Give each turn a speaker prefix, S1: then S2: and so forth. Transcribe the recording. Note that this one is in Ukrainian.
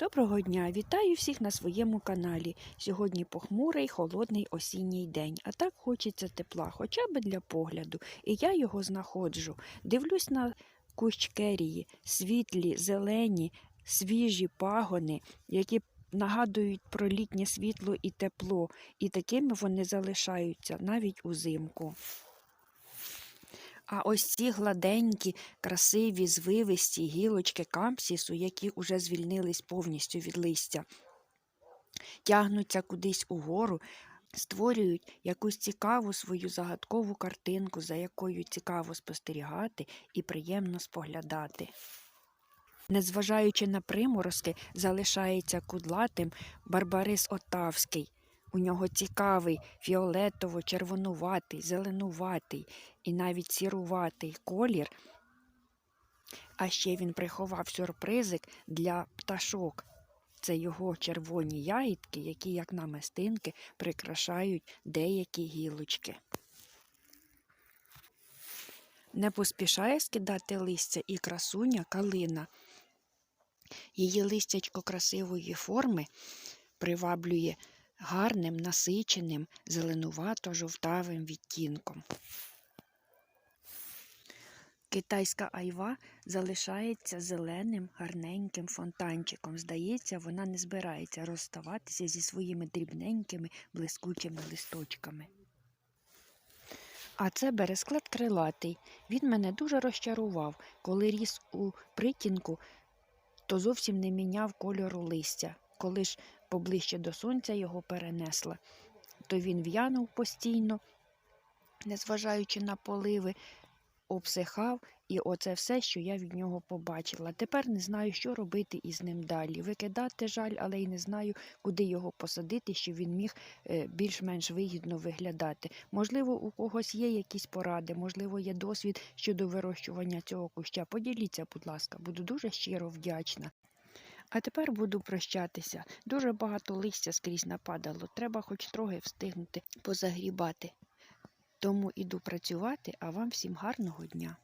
S1: Доброго дня! Вітаю всіх на своєму каналі. Сьогодні похмурий, холодний осінній день, а так хочеться тепла, хоча б для погляду. І я його знаходжу. Дивлюсь на кущ керії, світлі, зелені, свіжі пагони, які нагадують про літнє світло і тепло, і такими вони залишаються навіть узимку. А ось ці гладенькі, красиві, звивисті гілочки кампсісу, які уже звільнились повністю від листя, тягнуться кудись угору, створюють якусь цікаву свою загадкову картинку, за якою цікаво спостерігати і приємно споглядати. Незважаючи на приморозки, залишається кудлатим Барбарис Отавський. У нього цікавий фіолетово-червонуватий, зеленуватий і навіть сіруватий колір. А ще він приховав сюрпризик для пташок. Це його червоні ягідки, які, як намистинки, прикрашають деякі гілочки. Не поспішає скидати листя і красуня калина. Її листячко красивої форми приваблює гарним, насиченим, зеленувато-жовтавим відтінком. Китайська айва залишається зеленим, гарненьким фонтанчиком. Здається, вона не збирається розставатися зі своїми дрібненькими, блискучими листочками. А це бересклет крилатий. Він мене дуже розчарував, коли ріс у притінку, то зовсім не міняв кольору листя. Коли ж поближче до сонця його перенесла, то він в'янув постійно, незважаючи на поливи, обсихав, і оце все, що я від нього побачила. Тепер не знаю, що робити із ним далі. Викидати жаль, але й не знаю, куди його посадити, щоб він міг е, більш-менш вигідно виглядати. Можливо, у когось є якісь поради, можливо, є досвід щодо вирощування цього куща. Поділіться, будь ласка, буду дуже щиро вдячна. А тепер буду прощатися. Дуже багато листя скрізь нападало. Треба хоч трохи встигнути позагрібати. Тому іду працювати, а вам всім гарного дня.